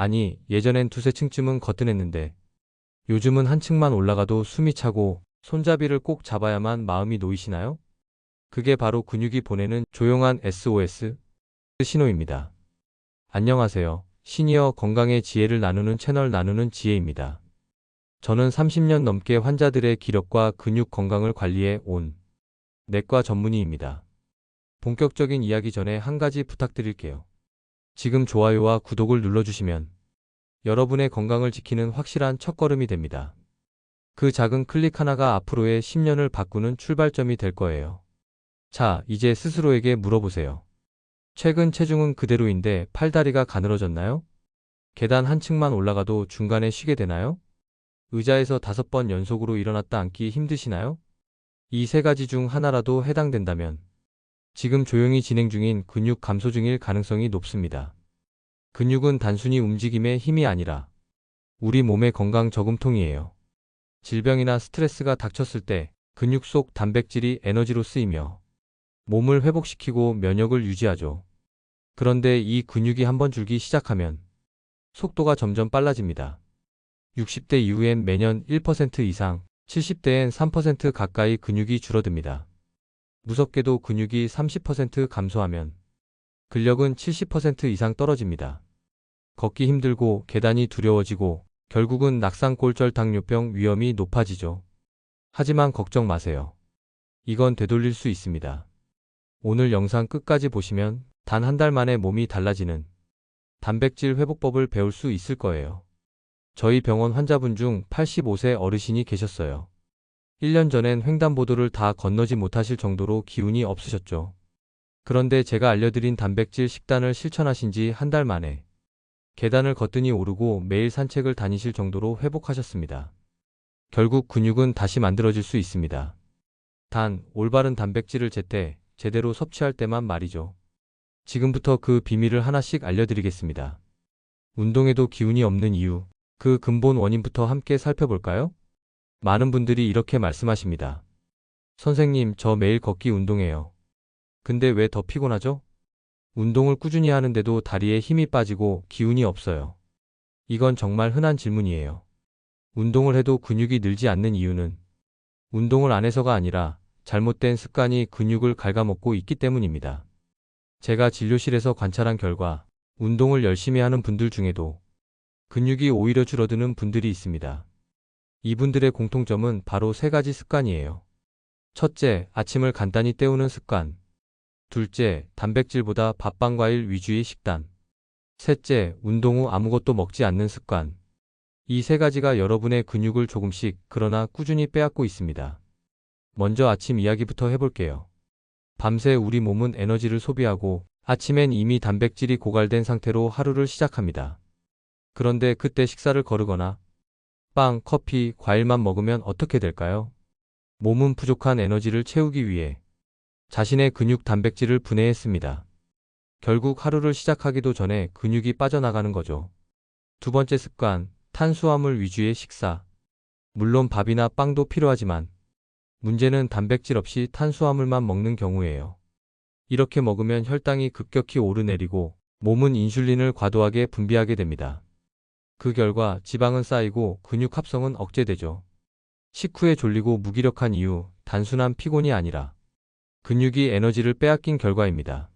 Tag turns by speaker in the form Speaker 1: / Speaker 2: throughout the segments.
Speaker 1: 아니, 예전엔 두세 층쯤은 거뜬했는데 요즘은 한 층만 올라가도 숨이 차고 손잡이를 꼭 잡아야만 마음이 놓이시나요? 그게 바로 근육이 보내는 조용한 SOS 신호입니다. 안녕하세요. 시니어 건강의 지혜를 나누는 채널 나누는 지혜입니다. 저는 30년 넘게 환자들의 기력과 근육 건강을 관리해 온 내과 전문의입니다. 본격적인 이야기 전에 한 가지 부탁드릴게요. 지금 좋아요와 구독을 눌러주시면 여러분의 건강을 지키는 확실한 첫걸음이 됩니다. 그 작은 클릭 하나가 앞으로의 10년을 바꾸는 출발점이 될 거예요. 자, 이제 스스로에게 물어보세요. 최근 체중은 그대로인데 팔다리가 가늘어졌나요? 계단 한 층만 올라가도 중간에 쉬게 되나요? 의자에서 다섯 번 연속으로 일어났다 앉기 힘드시나요? 이 세 가지 중 하나라도 해당된다면 지금 조용히 진행 중인 근육 감소 중일 가능성이 높습니다. 근육은 단순히 움직임의 힘이 아니라 우리 몸의 건강 저금통이에요. 질병이나 스트레스가 닥쳤을 때 근육 속 단백질이 에너지로 쓰이며 몸을 회복시키고 면역을 유지하죠. 그런데 이 근육이 한번 줄기 시작하면 속도가 점점 빨라집니다. 60대 이후엔 매년 1% 이상, 70대엔 3% 가까이 근육이 줄어듭니다. 무섭게도 근육이 30% 감소하면 근력은 70% 이상 떨어집니다. 걷기 힘들고 계단이 두려워지고 결국은 낙상골절 당뇨병 위험이 높아지죠. 하지만 걱정 마세요. 이건 되돌릴 수 있습니다. 오늘 영상 끝까지 보시면 단 한 달 만에 몸이 달라지는 단백질 회복법을 배울 수 있을 거예요. 저희 병원 환자분 중 85세 어르신이 계셨어요. 1년 전엔 횡단보도를 다 건너지 못하실 정도로 기운이 없으셨죠. 그런데 제가 알려드린 단백질 식단을 실천하신 지 한 달 만에 계단을 거뜬히 오르고 매일 산책을 다니실 정도로 회복하셨습니다. 결국 근육은 다시 만들어질 수 있습니다. 단, 올바른 단백질을 제때, 제대로 섭취할 때만 말이죠. 지금부터 그 비밀을 하나씩 알려드리겠습니다. 운동에도 기운이 없는 이유, 그 근본 원인부터 함께 살펴볼까요? 많은 분들이 이렇게 말씀하십니다. 선생님, 저 매일 걷기 운동해요. 근데 왜 더 피곤하죠? 운동을 꾸준히 하는데도 다리에 힘이 빠지고 기운이 없어요. 이건 정말 흔한 질문이에요. 운동을 해도 근육이 늘지 않는 이유는 운동을 안 해서가 아니라 잘못된 습관이 근육을 갉아먹고 있기 때문입니다. 제가 진료실에서 관찰한 결과 운동을 열심히 하는 분들 중에도 근육이 오히려 줄어드는 분들이 있습니다. 이분들의 공통점은 바로 세 가지 습관이에요. 첫째, 아침을 간단히 때우는 습관. 둘째, 단백질보다 밥빵 과일 위주의 식단. 셋째, 운동 후 아무것도 먹지 않는 습관. 이 세 가지가 여러분의 근육을 조금씩 그러나 꾸준히 빼앗고 있습니다. 먼저 아침 이야기부터 해볼게요. 밤새 우리 몸은 에너지를 소비하고 아침엔 이미 단백질이 고갈된 상태로 하루를 시작합니다. 그런데 그때 식사를 거르거나 빵, 커피, 과일만 먹으면 어떻게 될까요? 몸은 부족한 에너지를 채우기 위해 자신의 근육 단백질을 분해했습니다. 결국 하루를 시작하기도 전에 근육이 빠져나가는 거죠. 두 번째 습관, 탄수화물 위주의 식사. 물론 밥이나 빵도 필요하지만 문제는 단백질 없이 탄수화물만 먹는 경우예요. 이렇게 먹으면 혈당이 급격히 오르내리고 몸은 인슐린을 과도하게 분비하게 됩니다. 그 결과 지방은 쌓이고 근육 합성은 억제되죠. 식후에 졸리고 무기력한 이유, 단순한 피곤이 아니라 근육이 에너지를 빼앗긴 결과입니다.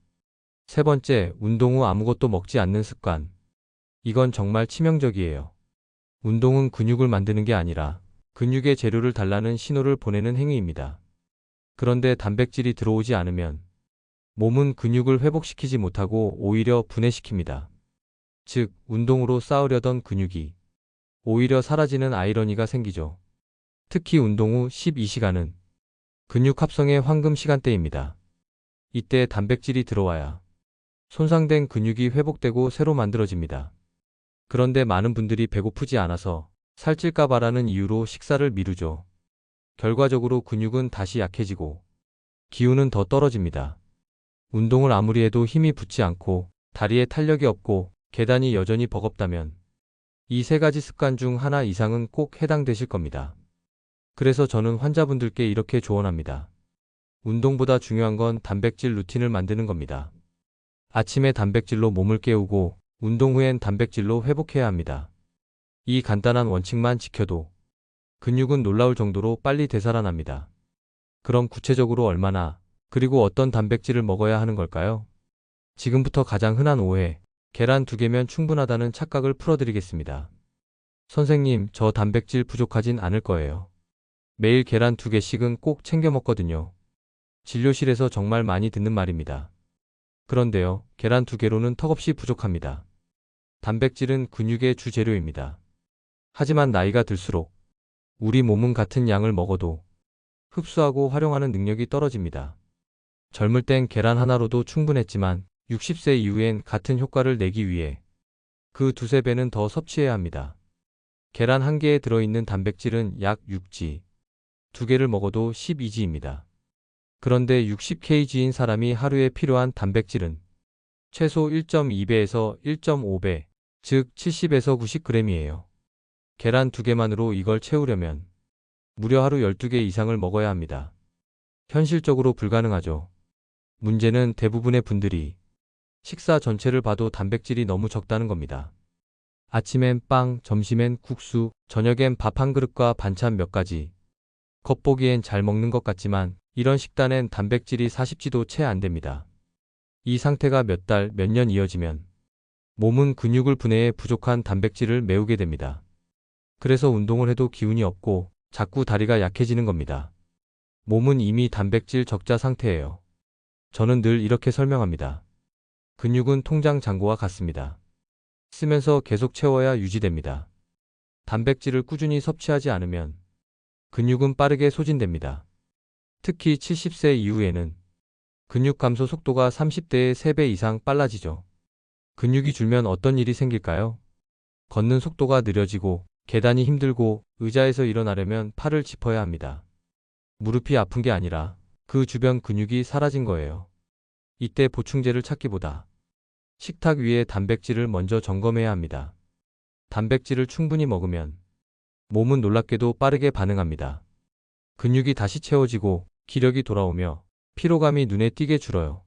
Speaker 1: 세 번째, 운동 후 아무것도 먹지 않는 습관. 이건 정말 치명적이에요. 운동은 근육을 만드는 게 아니라 근육의 재료를 달라는 신호를 보내는 행위입니다. 그런데 단백질이 들어오지 않으면 몸은 근육을 회복시키지 못하고 오히려 분해시킵니다. 즉, 운동으로 쌓으려던 근육이 오히려 사라지는 아이러니가 생기죠. 특히 운동 후 12시간은 근육 합성의 황금 시간대입니다. 이때 단백질이 들어와야 손상된 근육이 회복되고 새로 만들어집니다. 그런데 많은 분들이 배고프지 않아서 살찔까봐라는 이유로 식사를 미루죠. 결과적으로 근육은 다시 약해지고 기운은 더 떨어집니다. 운동을 아무리 해도 힘이 붙지 않고 다리에 탄력이 없고 계단이 여전히 버겁다면 이 세 가지 습관 중 하나 이상은 꼭 해당되실 겁니다. 그래서 저는 환자분들께 이렇게 조언합니다. 운동보다 중요한 건 단백질 루틴을 만드는 겁니다. 아침에 단백질로 몸을 깨우고 운동 후엔 단백질로 회복해야 합니다. 이 간단한 원칙만 지켜도 근육은 놀라울 정도로 빨리 되살아납니다. 그럼 구체적으로 얼마나, 그리고 어떤 단백질을 먹어야 하는 걸까요? 지금부터 가장 흔한 오해, 계란 두 개면 충분하다는 착각을 풀어드리겠습니다. 선생님, 저 단백질 부족하진 않을 거예요. 매일 계란 두 개씩은 꼭 챙겨 먹거든요. 진료실에서 정말 많이 듣는 말입니다. 그런데요, 계란 두 개로는 턱없이 부족합니다. 단백질은 근육의 주재료입니다. 하지만 나이가 들수록 우리 몸은 같은 양을 먹어도 흡수하고 활용하는 능력이 떨어집니다. 젊을 땐 계란 하나로도 충분했지만 60세 이후엔 같은 효과를 내기 위해 그 두세 배는 더 섭취해야 합니다. 계란 한 개에 들어있는 단백질은 약 6지, 두 개를 먹어도 12지입니다. 그런데 60kg인 사람이 하루에 필요한 단백질은 최소 1.2배에서 1.5배, 즉 70에서 90g이에요. 계란 두 개만으로 이걸 채우려면 무려 하루 12개 이상을 먹어야 합니다. 현실적으로 불가능하죠. 문제는 대부분의 분들이 식사 전체를 봐도 단백질이 너무 적다는 겁니다. 아침엔 빵, 점심엔 국수, 저녁엔 밥 한 그릇과 반찬 몇 가지. 겉보기엔 잘 먹는 것 같지만 이런 식단엔 단백질이 40지도 채 안 됩니다. 이 상태가 몇 달, 몇 년 이어지면 몸은 근육을 분해해 부족한 단백질을 메우게 됩니다. 그래서 운동을 해도 기운이 없고 자꾸 다리가 약해지는 겁니다. 몸은 이미 단백질 적자 상태예요. 저는 늘 이렇게 설명합니다. 근육은 통장 잔고와 같습니다. 쓰면서 계속 채워야 유지됩니다. 단백질을 꾸준히 섭취하지 않으면 근육은 빠르게 소진됩니다. 특히 70세 이후에는 근육 감소 속도가 30대의 3배 이상 빨라지죠. 근육이 줄면 어떤 일이 생길까요? 걷는 속도가 느려지고 계단이 힘들고 의자에서 일어나려면 팔을 짚어야 합니다. 무릎이 아픈 게 아니라 그 주변 근육이 사라진 거예요. 이때 보충제를 찾기보다 식탁 위에 단백질을 먼저 점검해야 합니다. 단백질을 충분히 먹으면 몸은 놀랍게도 빠르게 반응합니다. 근육이 다시 채워지고 기력이 돌아오며 피로감이 눈에 띄게 줄어요.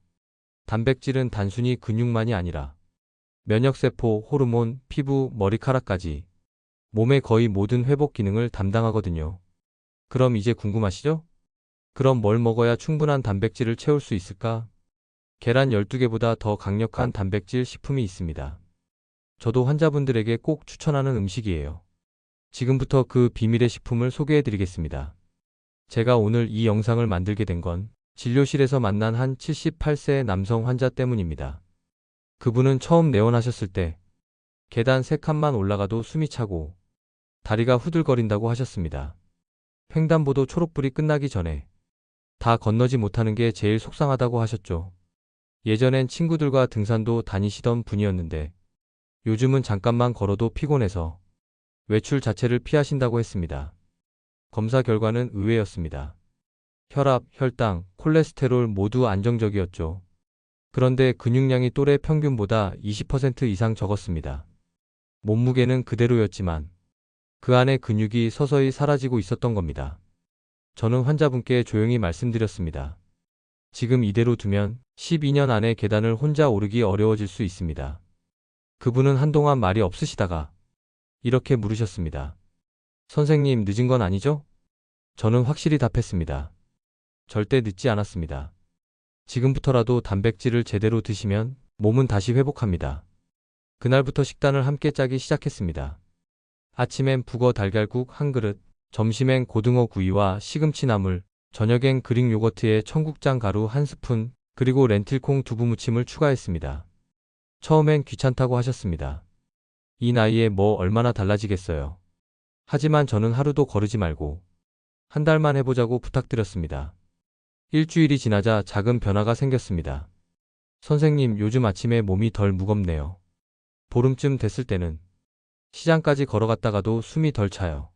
Speaker 1: 단백질은 단순히 근육만이 아니라 면역세포, 호르몬, 피부, 머리카락까지 몸의 거의 모든 회복 기능을 담당하거든요. 그럼 이제 궁금하시죠? 그럼 뭘 먹어야 충분한 단백질을 채울 수 있을까? 계란 12개보다 더 강력한 단백질 식품이 있습니다. 저도 환자분들에게 꼭 추천하는 음식이에요. 지금부터 그 비밀의 식품을 소개해 드리겠습니다. 제가 오늘 이 영상을 만들게 된 건 진료실에서 만난 한 78세 남성 환자 때문입니다. 그분은 처음 내원하셨을 때 계단 3칸만 올라가도 숨이 차고 다리가 후들거린다고 하셨습니다. 횡단보도 초록불이 끝나기 전에 다 건너지 못하는 게 제일 속상하다고 하셨죠. 예전엔 친구들과 등산도 다니시던 분이었는데 요즘은 잠깐만 걸어도 피곤해서 외출 자체를 피하신다고 했습니다. 검사 결과는 의외였습니다. 혈압, 혈당, 콜레스테롤 모두 안정적이었죠. 그런데 근육량이 또래 평균보다 20% 이상 적었습니다. 몸무게는 그대로였지만 그 안에 근육이 서서히 사라지고 있었던 겁니다. 저는 환자분께 조용히 말씀드렸습니다. 지금 이대로 두면 12년 안에 계단을 혼자 오르기 어려워질 수 있습니다. 그분은 한동안 말이 없으시다가 이렇게 물으셨습니다. 선생님 늦은 건 아니죠? 저는 확실히 답했습니다. 절대 늦지 않았습니다. 지금부터라도 단백질을 제대로 드시면 몸은 다시 회복합니다. 그날부터 식단을 함께 짜기 시작했습니다. 아침엔 북어 달걀국 한 그릇, 점심엔 고등어 구이와 시금치 나물, 저녁엔 그릭 요거트에 청국장 가루 한 스푼, 그리고 렌틸콩 두부 무침을 추가했습니다. 처음엔 귀찮다고 하셨습니다. 이 나이에 뭐 얼마나 달라지겠어요. 하지만 저는 하루도 거르지 말고 한 달만 해보자고 부탁드렸습니다. 일주일이 지나자 작은 변화가 생겼습니다. 선생님, 요즘 아침에 몸이 덜 무겁네요. 보름쯤 됐을 때는 시장까지 걸어갔다가도 숨이 덜 차요.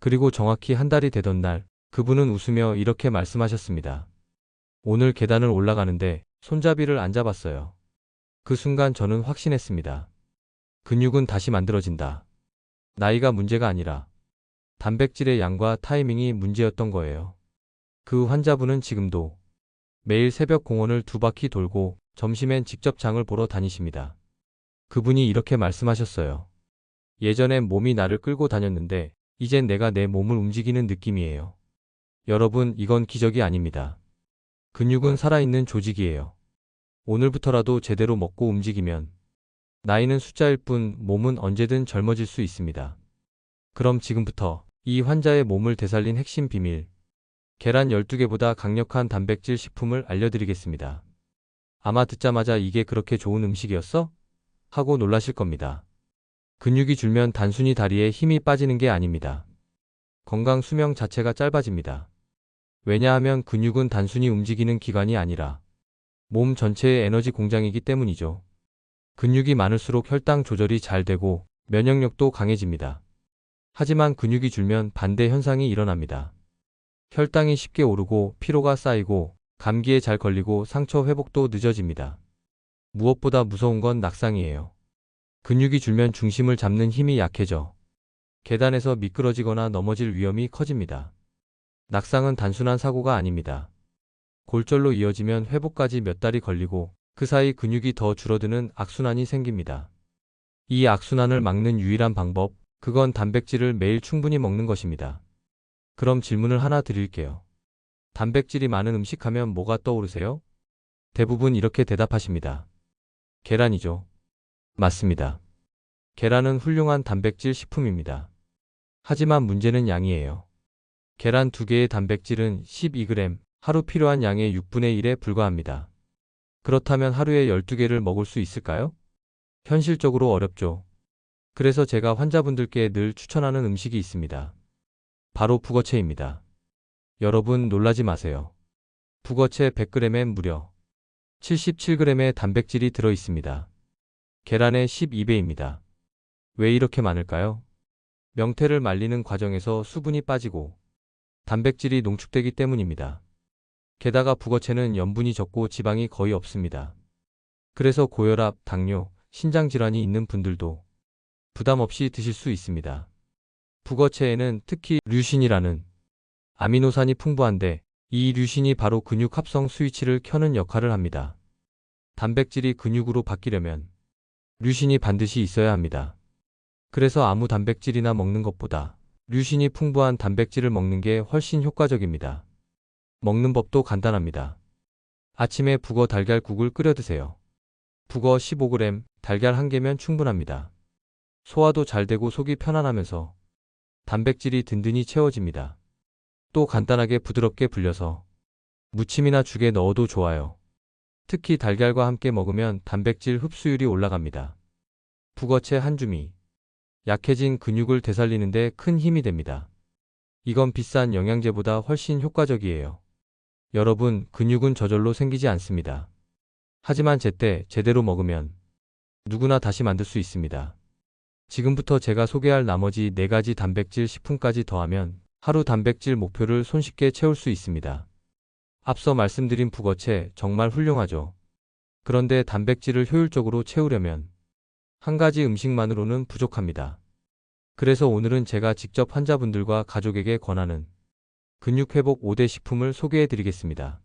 Speaker 1: 그리고 정확히 한 달이 되던 날, 그분은 웃으며 이렇게 말씀하셨습니다. 오늘 계단을 올라가는데 손잡이를 안 잡았어요. 그 순간 저는 확신했습니다. 근육은 다시 만들어진다. 나이가 문제가 아니라 단백질의 양과 타이밍이 문제였던 거예요. 그 환자분은 지금도 매일 새벽 공원을 두 바퀴 돌고 점심엔 직접 장을 보러 다니십니다. 그분이 이렇게 말씀하셨어요. 예전엔 몸이 나를 끌고 다녔는데 이젠 내가 내 몸을 움직이는 느낌이에요. 여러분, 이건 기적이 아닙니다. 근육은 살아있는 조직이에요. 오늘부터라도 제대로 먹고 움직이면 나이는 숫자일 뿐 몸은 언제든 젊어질 수 있습니다. 그럼 지금부터 이 환자의 몸을 되살린 핵심 비밀, 계란 12개보다 강력한 단백질 식품을 알려드리겠습니다. 아마 듣자마자 이게 그렇게 좋은 음식이었어? 하고 놀라실 겁니다. 근육이 줄면 단순히 다리에 힘이 빠지는 게 아닙니다. 건강 수명 자체가 짧아집니다. 왜냐하면 근육은 단순히 움직이는 기관이 아니라 몸 전체의 에너지 공장이기 때문이죠. 근육이 많을수록 혈당 조절이 잘 되고 면역력도 강해집니다. 하지만 근육이 줄면 반대 현상이 일어납니다. 혈당이 쉽게 오르고 피로가 쌓이고 감기에 잘 걸리고 상처 회복도 늦어집니다. 무엇보다 무서운 건 낙상이에요. 근육이 줄면 중심을 잡는 힘이 약해져 계단에서 미끄러지거나 넘어질 위험이 커집니다. 낙상은 단순한 사고가 아닙니다. 골절로 이어지면 회복까지 몇 달이 걸리고 그 사이 근육이 더 줄어드는 악순환이 생깁니다. 이 악순환을 막는 유일한 방법, 그건 단백질을 매일 충분히 먹는 것입니다. 그럼 질문을 하나 드릴게요. 단백질이 많은 음식 하면 뭐가 떠오르세요? 대부분 이렇게 대답하십니다. 계란이죠. 맞습니다. 계란은 훌륭한 단백질 식품입니다. 하지만 문제는 양이에요. 계란 2개의 단백질은 12g, 하루 필요한 양의 6분의 1에 불과합니다. 그렇다면 하루에 12개를 먹을 수 있을까요? 현실적으로 어렵죠. 그래서 제가 환자분들께 늘 추천하는 음식이 있습니다. 바로 북어채입니다. 여러분 놀라지 마세요. 북어채 100g엔 무려 77g의 단백질이 들어 있습니다. 계란의 12배입니다. 왜 이렇게 많을까요? 명태를 말리는 과정에서 수분이 빠지고 단백질이 농축되기 때문입니다. 게다가 북어채는 염분이 적고 지방이 거의 없습니다. 그래서 고혈압, 당뇨, 신장질환이 있는 분들도 부담 없이 드실 수 있습니다. 북어채에는 특히 류신이라는 아미노산이 풍부한데 이 류신이 바로 근육 합성 스위치를 켜는 역할을 합니다. 단백질이 근육으로 바뀌려면 류신이 반드시 있어야 합니다. 그래서 아무 단백질이나 먹는 것보다 류신이 풍부한 단백질을 먹는 게 훨씬 효과적입니다. 먹는 법도 간단합니다. 아침에 북어 달걀국을 끓여 드세요. 북어 15g, 달걀 1개면 충분합니다. 소화도 잘 되고 속이 편안하면서 단백질이 든든히 채워집니다. 또 간단하게 부드럽게 불려서 무침이나 죽에 넣어도 좋아요. 특히 달걀과 함께 먹으면 단백질 흡수율이 올라갑니다. 북어채 한 줌이 약해진 근육을 되살리는데 큰 힘이 됩니다. 이건 비싼 영양제보다 훨씬 효과적이에요. 여러분, 근육은 저절로 생기지 않습니다. 하지만 제때 제대로 먹으면 누구나 다시 만들 수 있습니다. 지금부터 제가 소개할 나머지 4가지 단백질 식품까지 더하면 하루 단백질 목표를 손쉽게 채울 수 있습니다. 앞서 말씀드린 북어채 정말 훌륭하죠. 그런데 단백질을 효율적으로 채우려면 한 가지 음식만으로는 부족합니다. 그래서 오늘은 제가 직접 환자분들과 가족에게 권하는 근육 회복 5대 식품을 소개해 드리겠습니다.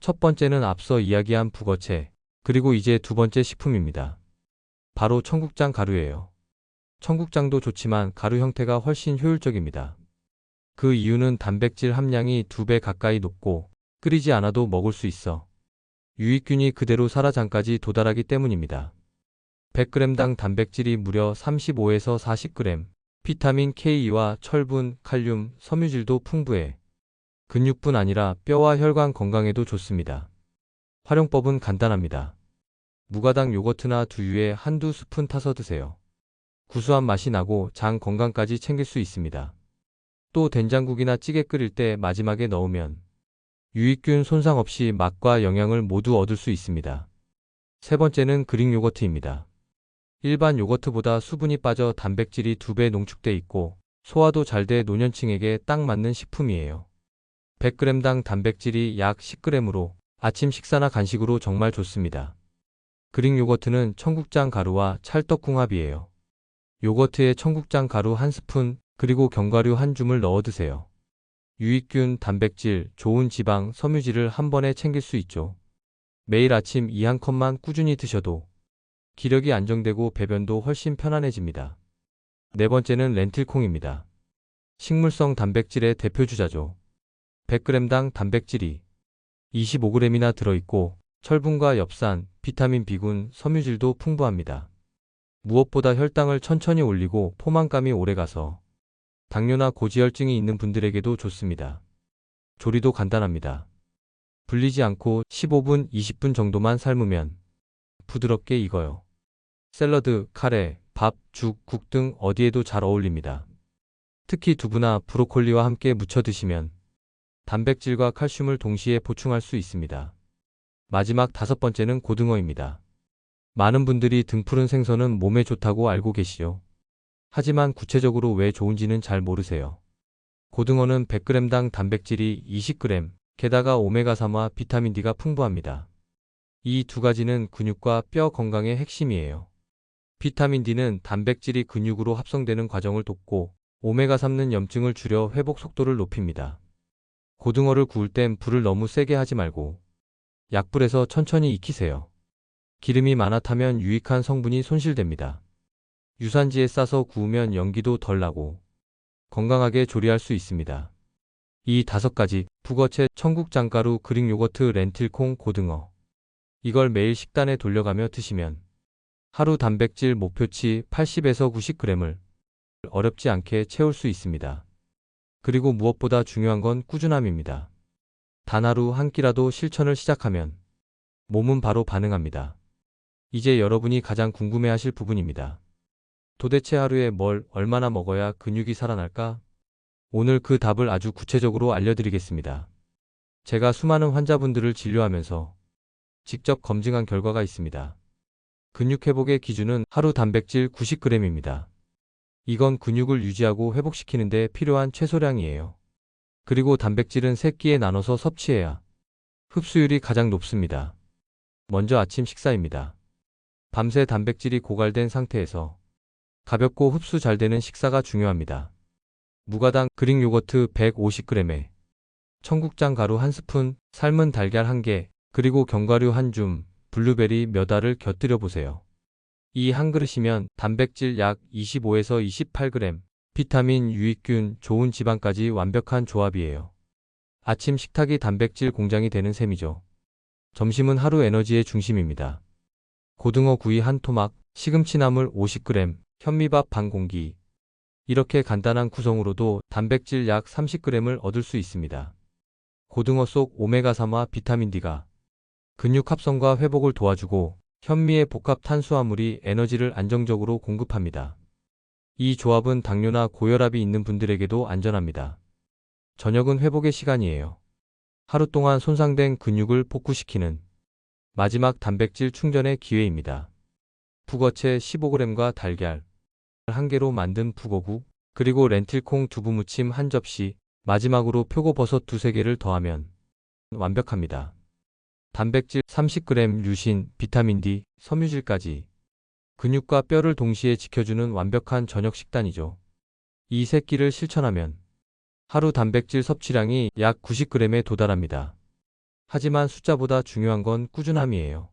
Speaker 1: 첫 번째는 앞서 이야기한 북어채, 그리고 이제 두 번째 식품입니다. 바로 청국장 가루예요. 청국장도 좋지만 가루 형태가 훨씬 효율적입니다. 그 이유는 단백질 함량이 두 배 가까이 높고 끓이지 않아도 먹을 수 있어 유익균이 그대로 살아장까지 도달하기 때문입니다. 100g당 단백질이 무려 35에서 40g, 비타민 K와 철분, 칼륨, 섬유질도 풍부해 근육뿐 아니라 뼈와 혈관 건강에도 좋습니다. 활용법은 간단합니다. 무가당 요거트나 두유에 한두 스푼 타서 드세요. 구수한 맛이 나고 장 건강까지 챙길 수 있습니다. 또 된장국이나 찌개 끓일 때 마지막에 넣으면 유익균 손상 없이 맛과 영양을 모두 얻을 수 있습니다. 세 번째는 그릭 요거트입니다. 일반 요거트보다 수분이 빠져 단백질이 두 배 농축돼 있고 소화도 잘 돼 노년층에게 딱 맞는 식품이에요. 100g당 단백질이 약 10g으로 아침 식사나 간식으로 정말 좋습니다. 그릭 요거트는 청국장 가루와 찰떡궁합이에요. 요거트에 청국장 가루 한 스푼 그리고 견과류 한 줌을 넣어 드세요. 유익균, 단백질, 좋은 지방, 섬유질을 한 번에 챙길 수 있죠. 매일 아침 이 한 컵만 꾸준히 드셔도 기력이 안정되고 배변도 훨씬 편안해집니다. 네 번째는 렌틸콩입니다. 식물성 단백질의 대표 주자죠. 100g당 단백질이 25g이나 들어있고 철분과 엽산, 비타민 B군, 섬유질도 풍부합니다. 무엇보다 혈당을 천천히 올리고 포만감이 오래가서 당뇨나 고지혈증이 있는 분들에게도 좋습니다. 조리도 간단합니다. 불리지 않고 15분, 20분 정도만 삶으면 부드럽게 익어요. 샐러드, 카레, 밥, 죽, 국 등 어디에도 잘 어울립니다. 특히 두부나 브로콜리와 함께 무쳐 드시면 단백질과 칼슘을 동시에 보충할 수 있습니다. 마지막 다섯 번째는 고등어입니다. 많은 분들이 등푸른 생선은 몸에 좋다고 알고 계시죠. 하지만 구체적으로 왜 좋은지는 잘 모르세요. 고등어는 100g당 단백질이 20g, 게다가 오메가3와 비타민 D가 풍부합니다. 이 두 가지는 근육과 뼈 건강의 핵심이에요. 비타민 D는 단백질이 근육으로 합성되는 과정을 돕고 오메가3는 염증을 줄여 회복 속도를 높입니다. 고등어를 구울 땐 불을 너무 세게 하지 말고 약불에서 천천히 익히세요. 기름이 많아 타면 유익한 성분이 손실됩니다. 유산지에 싸서 구우면 연기도 덜 나고 건강하게 조리할 수 있습니다. 이 다섯 가지 북어채, 청국장가루, 그릭 요거트, 렌틸콩, 고등어 이걸 매일 식단에 돌려가며 드시면 하루 단백질 목표치 80에서 90g을 어렵지 않게 채울 수 있습니다. 그리고 무엇보다 중요한 건 꾸준함입니다. 단 하루 한 끼라도 실천을 시작하면 몸은 바로 반응합니다. 이제 여러분이 가장 궁금해 하실 부분입니다. 도대체 하루에 뭘 얼마나 먹어야 근육이 살아날까? 오늘 그 답을 아주 구체적으로 알려드리겠습니다. 제가 수많은 환자분들을 진료하면서 직접 검증한 결과가 있습니다. 근육 회복의 기준은 하루 단백질 90g입니다. 이건 근육을 유지하고 회복시키는 데 필요한 최소량이에요. 그리고 단백질은 3끼에 나눠서 섭취해야 흡수율이 가장 높습니다. 먼저 아침 식사입니다. 밤새 단백질이 고갈된 상태에서 가볍고 흡수 잘 되는 식사가 중요합니다. 무가당 그릭 요거트 150g에 청국장 가루 1스푼, 삶은 달걀 1개, 그리고 견과류 1줌, 블루베리 몇 알을 곁들여 보세요. 이 한 그릇이면 단백질 약 25에서 28g, 비타민, 유익균, 좋은 지방까지 완벽한 조합이에요. 아침 식탁이 단백질 공장이 되는 셈이죠. 점심은 하루 에너지의 중심입니다. 고등어 구이 한 토막, 시금치 나물 50g, 현미밥 반 공기. 이렇게 간단한 구성으로도 단백질 약 30g을 얻을 수 있습니다. 고등어 속 오메가3와 비타민 D가 근육 합성과 회복을 도와주고 현미의 복합 탄수화물이 에너지를 안정적으로 공급합니다. 이 조합은 당뇨나 고혈압이 있는 분들에게도 안전합니다. 저녁은 회복의 시간이에요. 하루 동안 손상된 근육을 복구시키는 마지막 단백질 충전의 기회입니다. 북어채 15g과 달걀 1개로 만든 북어국, 그리고 렌틸콩 두부 무침 한 접시, 마지막으로 표고버섯 두세 개를 더하면 완벽합니다. 단백질 30g, 유신, 비타민 D, 섬유질까지 근육과 뼈를 동시에 지켜주는 완벽한 저녁 식단이죠. 이 세 끼를 실천하면 하루 단백질 섭취량이 약 90g에 도달합니다. 하지만 숫자보다 중요한 건 꾸준함이에요.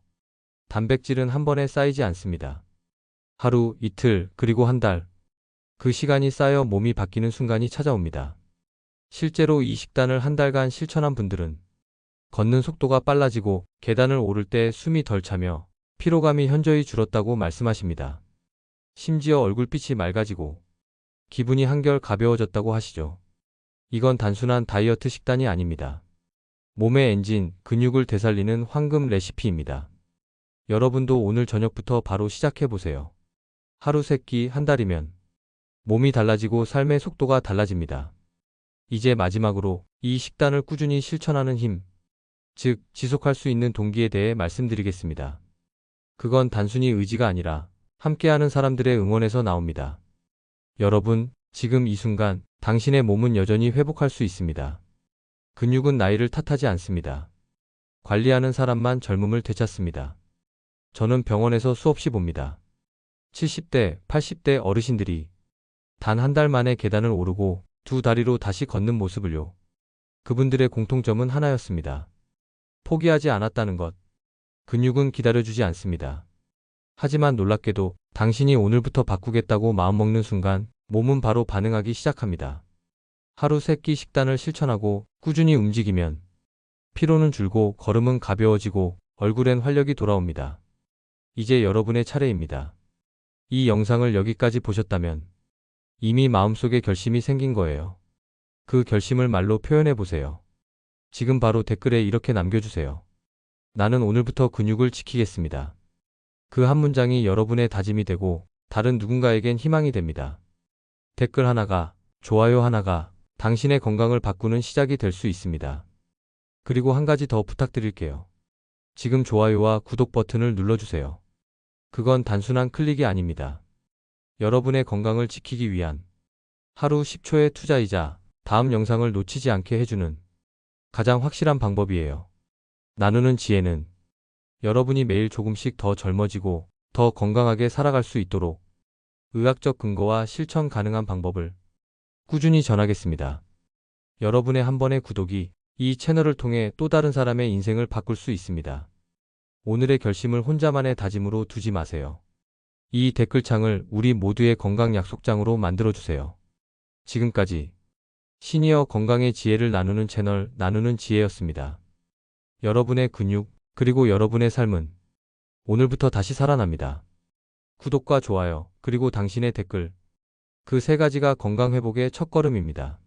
Speaker 1: 단백질은 한 번에 쌓이지 않습니다. 하루, 이틀, 그리고 한 달. 그 시간이 쌓여 몸이 바뀌는 순간이 찾아옵니다. 실제로 이 식단을 한 달간 실천한 분들은 걷는 속도가 빨라지고 계단을 오를 때 숨이 덜 차며 피로감이 현저히 줄었다고 말씀하십니다. 심지어 얼굴빛이 맑아지고 기분이 한결 가벼워졌다고 하시죠. 이건 단순한 다이어트 식단이 아닙니다. 몸의 엔진, 근육을 되살리는 황금 레시피입니다. 여러분도 오늘 저녁부터 바로 시작해보세요. 하루 세끼한 달이면 몸이 달라지고 삶의 속도가 달라집니다. 이제 마지막으로 이 식단을 꾸준히 실천하는 힘, 즉 지속할 수 있는 동기에 대해 말씀드리겠습니다. 그건 단순히 의지가 아니라 함께하는 사람들의 응원에서 나옵니다. 여러분, 지금 이 순간 당신의 몸은 여전히 회복할 수 있습니다. 근육은 나이를 탓하지 않습니다. 관리하는 사람만 젊음을 되찾습니다. 저는 병원에서 수없이 봅니다. 70대, 80대 어르신들이 단 한 달 만에 계단을 오르고 두 다리로 다시 걷는 모습을요. 그분들의 공통점은 하나였습니다. 포기하지 않았다는 것. 근육은 기다려주지 않습니다. 하지만 놀랍게도 당신이 오늘부터 바꾸겠다고 마음먹는 순간 몸은 바로 반응하기 시작합니다. 하루 세끼 식단을 실천하고 꾸준히 움직이면 피로는 줄고 걸음은 가벼워지고 얼굴엔 활력이 돌아옵니다. 이제 여러분의 차례입니다. 이 영상을 여기까지 보셨다면 이미 마음속에 결심이 생긴 거예요. 그 결심을 말로 표현해 보세요. 지금 바로 댓글에 이렇게 남겨주세요. 나는 오늘부터 근육을 지키겠습니다. 그 한 문장이 여러분의 다짐이 되고 다른 누군가에겐 희망이 됩니다. 댓글 하나가, 좋아요 하나가 당신의 건강을 바꾸는 시작이 될 수 있습니다. 그리고 한 가지 더 부탁드릴게요. 지금 좋아요와 구독 버튼을 눌러주세요. 그건 단순한 클릭이 아닙니다. 여러분의 건강을 지키기 위한 하루 10초의 투자이자 다음 영상을 놓치지 않게 해주는 가장 확실한 방법이에요. 나누는 지혜는 여러분이 매일 조금씩 더 젊어지고 더 건강하게 살아갈 수 있도록 의학적 근거와 실천 가능한 방법을 꾸준히 전하겠습니다. 여러분의 한 번의 구독이 이 채널을 통해 또 다른 사람의 인생을 바꿀 수 있습니다. 오늘의 결심을 혼자만의 다짐으로 두지 마세요. 이 댓글창을 우리 모두의 건강 약속장으로 만들어주세요. 지금까지 시니어 건강의 지혜를 나누는 채널 나누는 지혜였습니다. 여러분의 근육, 그리고 여러분의 삶은 오늘부터 다시 살아납니다. 구독과 좋아요, 그리고 당신의 댓글. 그 세 가지가 건강 회복의 첫걸음입니다.